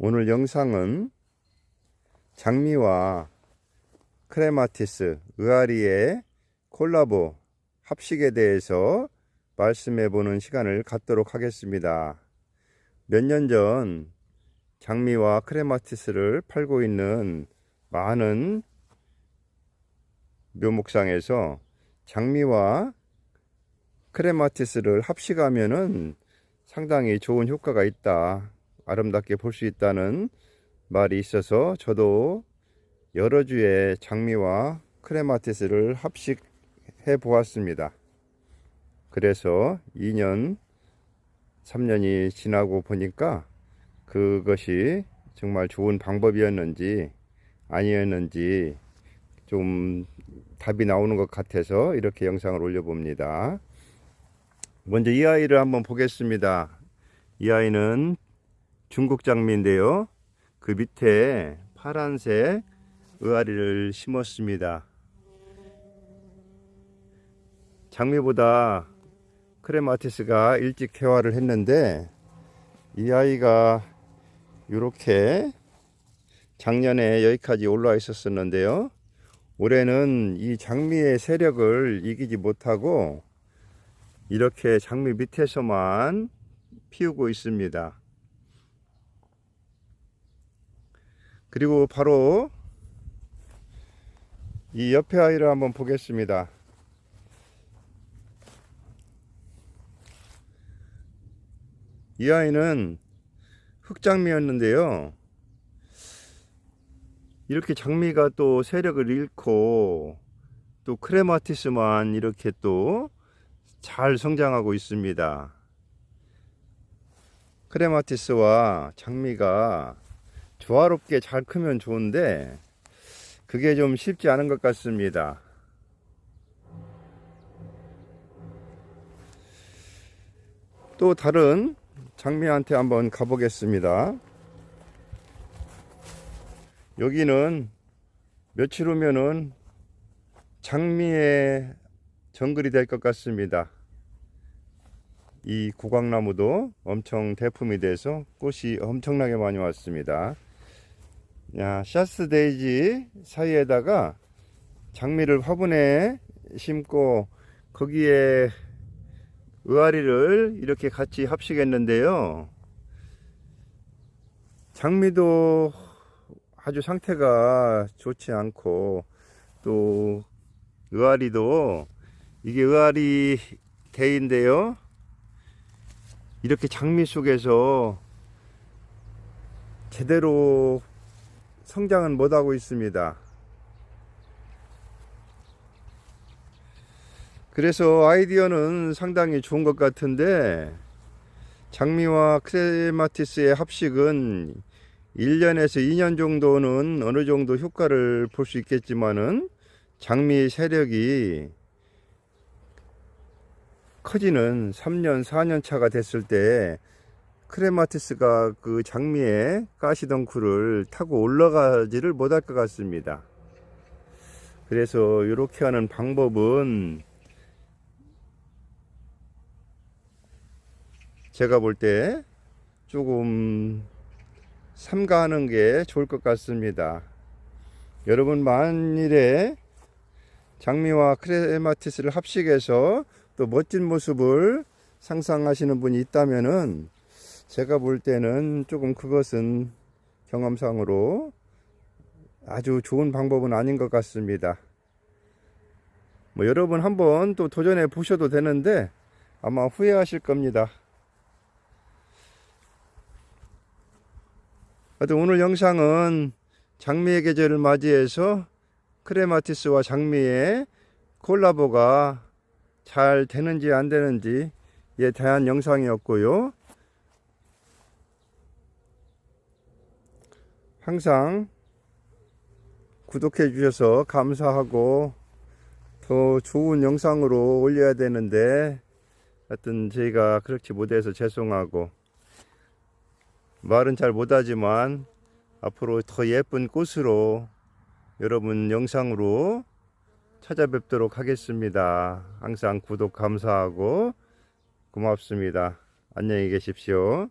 오늘 영상은 장미와 크레마티스, 의아리의 콜라보 합식에 대해서 말씀해 보는 시간을 갖도록 하겠습니다. 몇 년 전 장미와 크레마티스를 팔고 있는 많은 묘목상에서 장미와 크레마티스를 합식하면은 상당히 좋은 효과가 있다. 아름답게 볼 수 있다는 말이 있어서 저도 여러 주의 장미와 크레마티스를 합식해 보았습니다. 그래서 2년, 3년이 지나고 보니까 그것이 정말 좋은 방법이었는지 아니었는지 좀 답이 나오는 것 같아서 이렇게 영상을 올려봅니다. 먼저 이 아이를 한번 보겠습니다. 이 아이는 중국 장미인데요. 그 밑에 파란색 의아리를 심었습니다. 장미보다 크레마티스가 일찍 개화를 했는데 이 아이가 이렇게 작년에 여기까지 올라와 있었었는데요. 올해는 이 장미의 세력을 이기지 못하고 이렇게 장미 밑에서만 피우고 있습니다. 그리고 바로 이 옆에 아이를 한번 보겠습니다. 이 아이는 흑장미였는데요. 이렇게 장미가 또 세력을 잃고 또 크레마티스만 이렇게 또 잘 성장하고 있습니다. 크레마티스와 장미가 조화롭게 잘 크면 좋은데 그게 좀 쉽지 않은 것 같습니다. 또 다른 장미한테 한번 가보겠습니다. 여기는 며칠 후면은 장미의 정글이 될 것 같습니다. 이 구강나무도 엄청 대품이 돼서 꽃이 엄청나게 많이 왔습니다. 야, 샤스 데이지 사이에다가 장미를 화분에 심고 거기에 의아리를 이렇게 같이 합식했는데요. 장미도 아주 상태가 좋지 않고 또 의아리도 이게 의아리 대인데요. 이렇게 장미 속에서 제대로 성장은 못하고 있습니다. 그래서 아이디어는 상당히 좋은 것 같은데 장미와 크레마티스의 합식은 1년에서 2년 정도는 어느 정도 효과를 볼 수 있겠지만은 장미 세력이 커지는 3년, 4년 차가 됐을 때 크레마티스가 그 장미에 가시덩쿨을 타고 올라가지를 못할 것 같습니다. 그래서 이렇게 하는 방법은 제가 볼 때 조금 삼가하는 게 좋을 것 같습니다. 여러분 만일에 장미와 크레마티스를 합식해서 또 멋진 모습을 상상하시는 분이 있다면은 제가 볼 때는 조금 그것은 경험상으로 아주 좋은 방법은 아닌 것 같습니다. 뭐 여러분 한번 또 도전해 보셔도 되는데 아마 후회하실 겁니다. 하여튼 오늘 영상은 장미의 계절을 맞이해서 크레마티스와 장미의 콜라보가 잘 되는지 안 되는지에 대한 영상이었고요. 항상 구독해 주셔서 감사하고 더 좋은 영상으로 올려야 되는데 하여튼 저희가 그렇지 못해서 죄송하고 말은 잘 못하지만 앞으로 더 예쁜 꽃으로 여러분 영상으로 찾아뵙도록 하겠습니다. 항상 구독 감사하고 고맙습니다. 안녕히 계십시오.